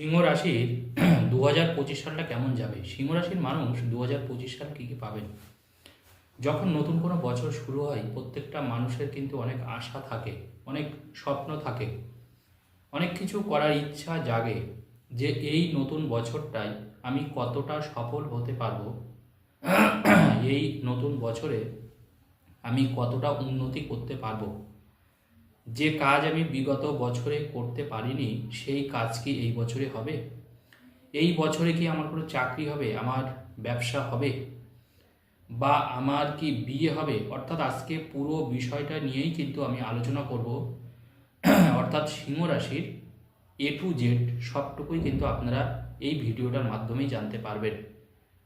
সিংহ রাশির দু হাজার পঁচিশ সালটা কেমন যাবে? সিংহ রাশির মানুষ দু হাজার পঁচিশ সাল কী কী পাবেন? যখন নতুন কোনো বছর শুরু হয়, প্রত্যেকটা মানুষের কিন্তু অনেক আশা থাকে, অনেক স্বপ্ন থাকে, অনেক কিছু করার ইচ্ছা জাগে যে এই নতুন বছরটায় আমি কতটা সফল হতে পারব, এই নতুন বছরে আমি কতটা উন্নতি করতে পারব। যে কাজ আমি বিগত বছরে করতে পারিনি, সেই কাজ কি এই বছরে হবে? এই বছরে কি আমার কোনো চাকরি হবে? আমার ব্যবসা হবে? বা আমার কি বিয়ে হবে? অর্থাৎ আজকে পুরো বিষয়টা নিয়েই কিন্তু আমি আলোচনা করব। অর্থাৎ সিংহ রাশির এ টু জেড সবটুকুই কিন্তু আপনারা এই ভিডিওটার মাধ্যমেই জানতে পারবেন।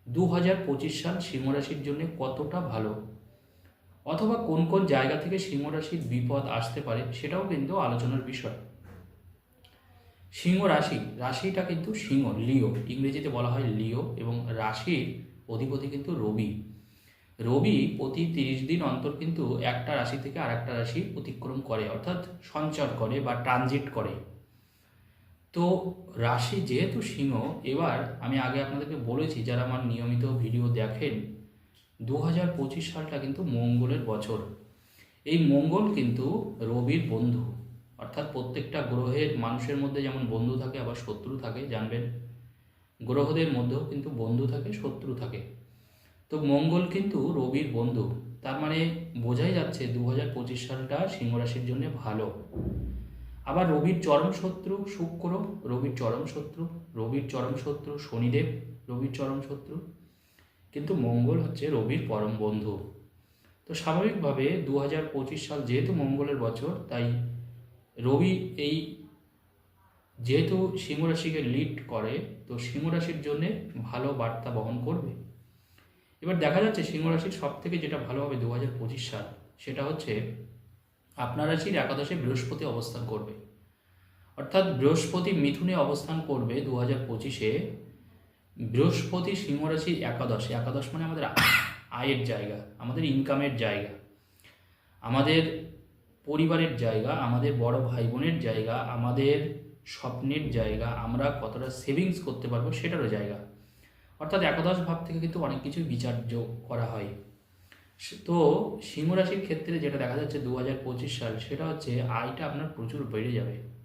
দু হাজার পঁচিশ সাল সিংহ রাশির জন্য কতটা ভালো? অথবা কোন কোন জায়গা থেকে সিংহ রাশির বিপদ আসতে পারে সেটাও কিন্তু আলোচনার বিষয়। সিংহ রাশি রাশিটা কিন্তু সিংহ, লিও। ইংরেজিতে বলা হয় লিও এবং রাশির অধিপতি কিন্তু রবি। রবি প্রতি তিরিশ দিন অন্তর কিন্তু একটা রাশি থেকে আরেকটা রাশি অতিক্রম করে, অর্থাৎ সঞ্চার করে বা ট্রানজিট করে। তো রাশি যেহেতু সিংহ, এবার আমি আগে আপনাদেরকে বলেছি, যারা আমার নিয়মিত ভিডিও দেখেন দু হাজার পঁচিশ সালটা কিন্তু মঙ্গলের বছর। এই মঙ্গল কিন্তু রবির বন্ধু। অর্থাৎ প্রত্যেকটা গ্রহের মানুষের মধ্যে যেমন বন্ধু থাকে, আবার শত্রু থাকে, জানবেন? গ্রহদের মধ্যেও কিন্তু বন্ধু থাকে, শত্রু থাকে। তো মঙ্গল কিন্তু রবির বন্ধু। তার মানে বোঝাই যাচ্ছে দু হাজার পঁচিশ সালটা সিংহ রাশির জন্য ভালো। আবার রবির চরম শত্রু শুক্র, রবির চরম শত্রু, রবির চরম শত্রু শনিদেব, রবির চরম শত্রু। কিন্তু মঙ্গল হচ্ছে রবির পরম বন্ধু। তো স্বাভাবিকভাবে দু হাজার পঁচিশ সাল যেহেতু মঙ্গলের বছর, তাই রবি এই যেহেতু সিংহ রাশিকে লিড করে, তো সিংহ রাশির জন্যে ভালো বার্তা বহন করবে। এবার দেখা যাচ্ছে সিংহ রাশির সব থেকে যেটা ভালো হবে দু হাজার পঁচিশ সাল, সেটা হচ্ছে আপনার রাশির একাদশে বৃহস্পতি অবস্থান করবে। অর্থাৎ বৃহস্পতি মিথুনে অবস্থান করবে দু হাজার পঁচিশে। বৃহস্পতি সিংহ রাশির একাদশে। একাদশ মানে আমাদের আয়ের জায়গা, আমাদের ইনকামের জায়গা, আমাদের পরিবারের জায়গা, আমাদের বড় ভাই বোনের জায়গা, আমাদের স্বপ্নের জায়গা, আমরা কতটা সেভিংস করতে পারব সেটারও জায়গা। অর্থাৎ একাদশ ভাব থেকে কিন্তু অনেক কিছুই বিচার্য করা হয়। তো সিংহ রাশির ক্ষেত্রে যেটা দেখা যাচ্ছে দু হাজার পঁচিশ সাল, সেটা হচ্ছে আয়টা আপনার প্রচুর বেড়ে যাবে।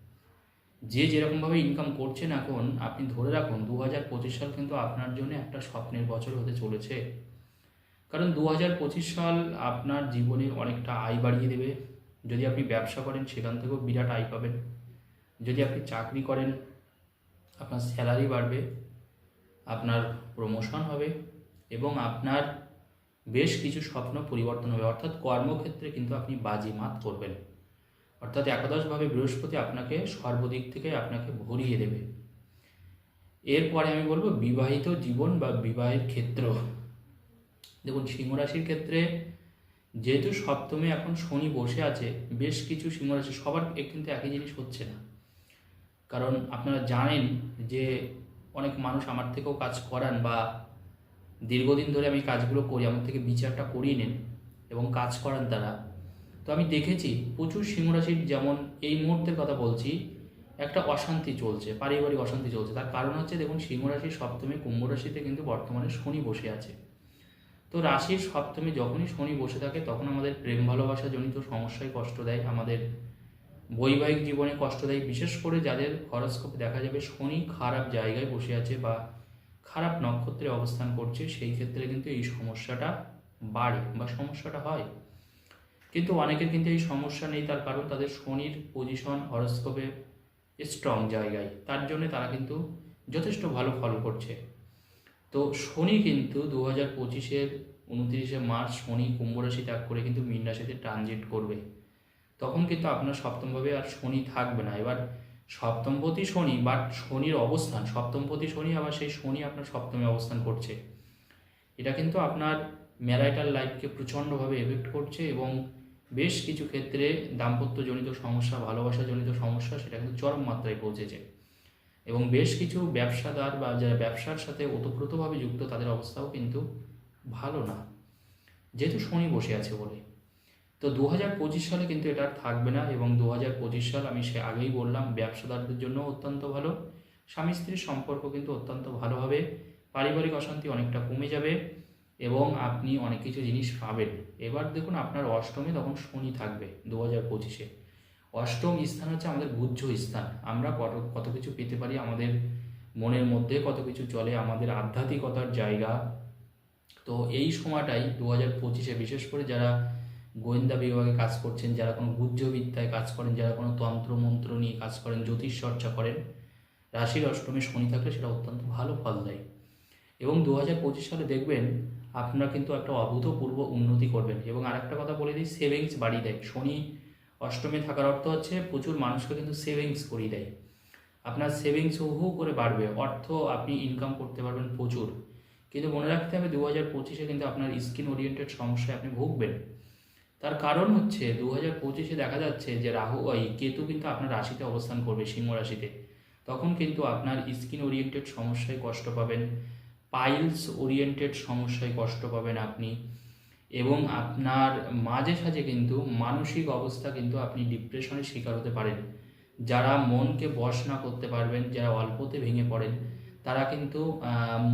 যে যেরকমভাবে ইনকাম করছেন এখন, আপনি ধরে রাখুন দু হাজার পঁচিশ সাল কিন্তু আপনার জন্য একটা স্বপ্নের বছর হতে চলেছে। কারণ দু হাজার পঁচিশ সাল আপনার জীবনে অনেকটা আয় বাড়িয়ে দেবে। যদি আপনি ব্যবসা করেন, সেখান থেকেও বিরাট আয় পাবেন। যদি আপনি চাকরি করেন, আপনার স্যালারি বাড়বে, আপনার প্রমোশন হবে এবং আপনার বেশ কিছু স্বপ্ন পরিবর্তন হবে। অর্থাৎ কর্মক্ষেত্রে কিন্তু আপনি বাজি মাত করবেন। অর্থাৎ একাদশভাবে বৃহস্পতি আপনাকে সর্বদিক থেকে আপনাকে ভরিয়ে দেবে। এরপরে আমি বলব বিবাহিত জীবন বা বিবাহের ক্ষেত্র। দেখুন সিংহ রাশির ক্ষেত্রে যেহেতু সপ্তমে এখন শনি বসে আছে, বেশ কিছু সিংহ রাশি সবার কিন্তু একই জিনিস হচ্ছে না। কারণ আপনারা জানেন যে অনেক মানুষ আমার থেকেও কাজ করান বা দীর্ঘদিন ধরে আমি কাজগুলো করি, আমার থেকে বিচারটা করিয়ে নেন এবং কাজ করান তারা। তো আমি দেখেছি প্রচুর সিংহরাশির যেমন এই মুহূর্তের কথা বলছি, একটা অশান্তি চলছে, পারিবারিক অশান্তি চলছে। তার কারণ হচ্ছে দেখুন, সিংহরাশির সপ্তমে কুম্ভ রাশিতে কিন্তু বর্তমানে শনি বসে আছে। তো রাশির সপ্তমে যখনই শনি বসে থাকে, তখন আমাদের প্রেম ভালোবাসা জনিত সমস্যায় কষ্ট দেয়, আমাদের বৈবাহিক জীবনে কষ্ট দেয়। বিশেষ করে যাদের হরস্কোপে দেখা যাবে শনি খারাপ জায়গায় বসে আছে বা খারাপ নক্ষত্রে অবস্থান করছে, সেই ক্ষেত্রে কিন্তু এই সমস্যাটা বাড়ে বা সমস্যাটা হয়। কিন্তু অনেকের কিন্তু এই সমস্যা নেই, তার কারণ তাদের শনির পজিশন হরস্কোপে স্ট্রং জায়গায়। তার জন্য তারা কিন্তু যথেষ্ট ভালো ফল করছে। তো শনি কিন্তু দু হাজার পঁচিশের উনত্রিশে মার্চ শনি কুম্ভ রাশি ত্যাগ করে কিন্তু মীন রাশিতে ট্রানজিট করবে। তখন কিন্তু আপনার সপ্তমভাবে আর শনি থাকবে না। এবার সপ্তমপতি শনি বাট শনির অবস্থান, সপ্তমপতি শনি আবার সেই শনি আপনার সপ্তমে অবস্থান করছে। এটা কিন্তু আপনার ম্যারাইটাল লাইফকে প্রচণ্ডভাবে এফেক্ট করছে এবং বেশ কিছু ক্ষেত্রে দাম্পত্যজনিত সমস্যা, ভালোবাসাজনিত সমস্যা সেটা কিন্তু চরম মাত্রায় পৌঁছেছে। এবং বেশ কিছু ব্যবসাদার বা যারা ব্যবসার সাথে ওতপ্রোতভাবে যুক্ত, তাদের অবস্থাও কিন্তু ভালো না। যেহেতু শনি বসে আছে বলে। তো দু হাজার পঁচিশ সালে কিন্তু এটা আর থাকবে না এবং দু হাজার পঁচিশ সাল আমি সে আগেই বললাম, ব্যবসাদারদের জন্য অত্যন্ত ভালো। স্বামী স্ত্রীর সম্পর্ক কিন্তু অত্যন্ত ভালো হবে পারিবারিক অশান্তি অনেকটা কমে যাবে। এবং আপনি অনেক কিছু জিনিস পাবেন। এবার দেখুন আপনার অষ্টমে তখন শনি থাকবে দু হাজার পঁচিশে। অষ্টম স্থান হচ্ছে আমাদের বুদ্ধ স্থান। আমরা কত কত কিছু পেতে পারি আমাদের মনের মধ্যে, কত কিছু চলে আমাদের আধ্যাত্মিকতার জায়গা। তো এই সময়টাই দু হাজার পঁচিশে বিশেষ করে যারা গোয়েন্দা বিভাগে কাজ করছেন, যারা কোনো গুহ্যবিদ্যায় কাজ করেন, যারা কোনো তন্ত্র মন্ত্র নিয়ে কাজ করেন, জ্যোতিষ চর্চা করেন, রাশির অষ্টমে শনি থাকলে সেটা অত্যন্ত ভালো ফল দেয়। এবং দু হাজার পঁচিশ সালে দেখবেন আপনারা কিন্তু একটা অভূতপূর্ব উন্নতি করবেন। এবং আরেকটা কথা বলে দিই সেভিংস বাড়িয়ে দেয়। শনি অষ্টমে থাকার অর্থ হচ্ছে প্রচুর মানুষকে কিন্তু সেভিংস করিয়ে দেয়। আপনার সেভিংস হু করে বাড়বে, অর্থ আপনি ইনকাম করতে পারবেন প্রচুর। কিন্তু মনে রাখতে হবে দু হাজার পঁচিশে কিন্তু আপনার স্কিন ওরিয়েন্টেড সমস্যায় আপনি ভুগবেন। তার কারণ হচ্ছে দু হাজার পঁচিশে দেখা যাচ্ছে যে রাহু, এই কেতু কিন্তু আপনার রাশিতে অবস্থান করবে, সিংহ রাশিতে। তখন কিন্তু আপনার স্কিন ওরিয়েন্টেড সমস্যায় কষ্ট পাবেন। পাইলস ওরিয়েন্টেড সমস্যায় কষ্ট পাবেন আপনি এবং আপনার মাঝে সাঝে কিন্তু মানসিক অবস্থা কিন্তু আপনি ডিপ্রেশনের শিকার হতে পারেন। যারা মনকে বশ না করতে পারবেন, যারা অল্পতে ভেঙে পড়েন, তারা কিন্তু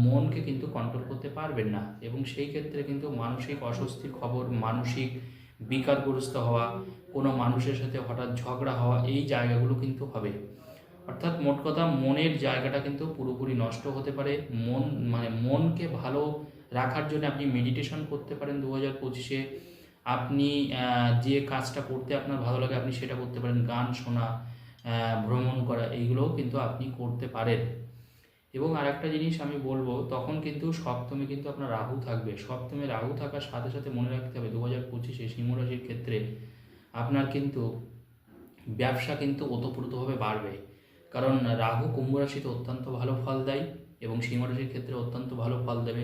মনকে কিন্তু কন্ট্রোল করতে পারবেন না এবং সেই ক্ষেত্রে কিন্তু মানসিক অস্বস্তির খবর, মানসিক বিকারগ্রস্ত হওয়া, কোনো মানুষের সাথে হঠাৎ ঝগড়া হওয়া, এই জায়গাগুলো কিন্তু হবে। অর্থাৎ মোট কথা মনের জায়গাটা কিন্তু পুরোপুরি নষ্ট হতে পারে। মন মানে মনকে ভালো রাখার জন্য আপনি মেডিটেশন করতে পারেন দু হাজার পঁচিশে। আপনি যে কাজটা করতে আপনার ভালো লাগে আপনি সেটা করতে পারেন। গান শোনা ভ্রমণ করা, এইগুলোও কিন্তু আপনি করতে পারেন। এবং আরেকটা জিনিস আমি বলব, তখন কিন্তু সপ্তমে কিন্তু আপনার রাহু থাকবে। সপ্তমে রাহু থাকার সাথে সাথে মনে রাখতে হবে দু হাজার পঁচিশে সিংহ রাশির ক্ষেত্রে আপনার কিন্তু ব্যবসা কিন্তু ওতপ্রোতভাবে বাড়বে। কারণ রাহু কুম্ভ রাশিতে অত্যন্ত ভালো ফল দেয় এবং সিংহ রাশির ক্ষেত্রে অত্যন্ত ভালো ফল দেবে।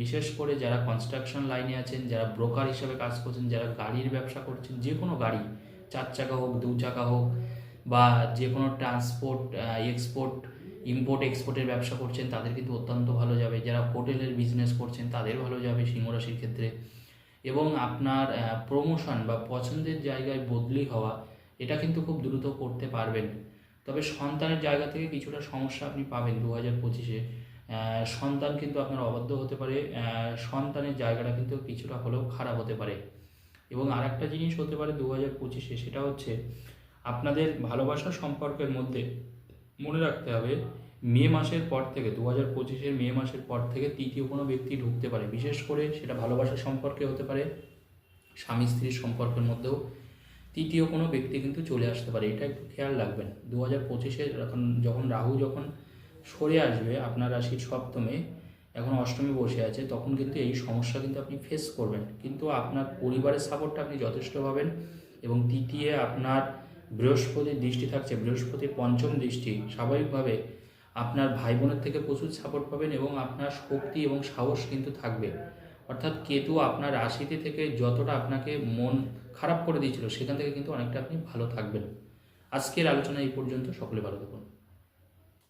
বিশেষ করে যারা কনস্ট্রাকশন লাইনে আছেন, যারা ব্রোকার হিসেবে কাজ করছেন, যারা গাড়ির ব্যবসা করছেন, যে কোনো গাড়ি, চার চাকা হোক, দু চাকা হোক বা যে কোনো ট্রান্সপোর্ট এক্সপোর্ট ইম্পোর্ট এক্সপোর্টের ব্যবসা করছেন, তাদের কিন্তু অত্যন্ত ভালো যাবে। যারা হোটেলের বিজনেস করছেন, তাদের ভালো যাবে সিংহ রাশির ক্ষেত্রে। এবং আপনার প্রমোশন বা পছন্দের জায়গায় বদলি হওয়া, এটা কিন্তু খুব দ্রুত করতে পারবেন। তবে সন্তানের জায়গা থেকে কিছুটা সমস্যা আপনি পাবেন দু হাজার পঁচিশে সন্তান কিন্তু আপনার অবাধ্য হতে পারে। সন্তানের জায়গাটা কিন্তু কিছুটা হলেও খারাপ হতে পারে। এবং আরেকটা জিনিস হতে পারে দু হাজার পঁচিশে, সেটা হচ্ছে আপনাদের ভালোবাসা সম্পর্কের মধ্যে মনে রাখতে হবে, মে মাসের পর থেকে দু হাজার পঁচিশের মে মাসের পর থেকে তৃতীয় কোনো ব্যক্তি ঢুকতে পারে। বিশেষ করে সেটা ভালোবাসা সম্পর্কে হতে পারে স্বামী স্ত্রীর সম্পর্কের মধ্যেও। তৃতীয় কোনো ব্যক্তি কিন্তু চলে আসতে পারে, এটা একটু খেয়াল রাখবেন। দু হাজার পঁচিশে যখন যখন রাহু যখন সরে আসবে আপনার রাশির সপ্তমে, এখন অষ্টমে বসে আছে, তখন কিন্তু এই সমস্যা কিন্তু আপনি ফেস করবেন। কিন্তু আপনার পরিবারের সাপোর্টটা আপনি যথেষ্ট পাবেন এবং তৃতীয় আপনার বৃহস্পতির দৃষ্টি থাকছে, বৃহস্পতির পঞ্চম দৃষ্টি, স্বাভাবিকভাবে আপনার ভাই বোনের থেকে প্রচুর সাপোর্ট পাবেন এবং আপনার শক্তি এবং সাহস কিন্তু থাকবে। অর্থাৎ কেতু আপনার রাশিতে থেকে যতটা আপনাকে মন খারাপ করে দিয়েছিল, সেখান থেকে কিন্তু অনেকটা আপনি ভালো থাকবেন। আজকের আলোচনা এই পর্যন্ত, সকলে ভালো থাকুন।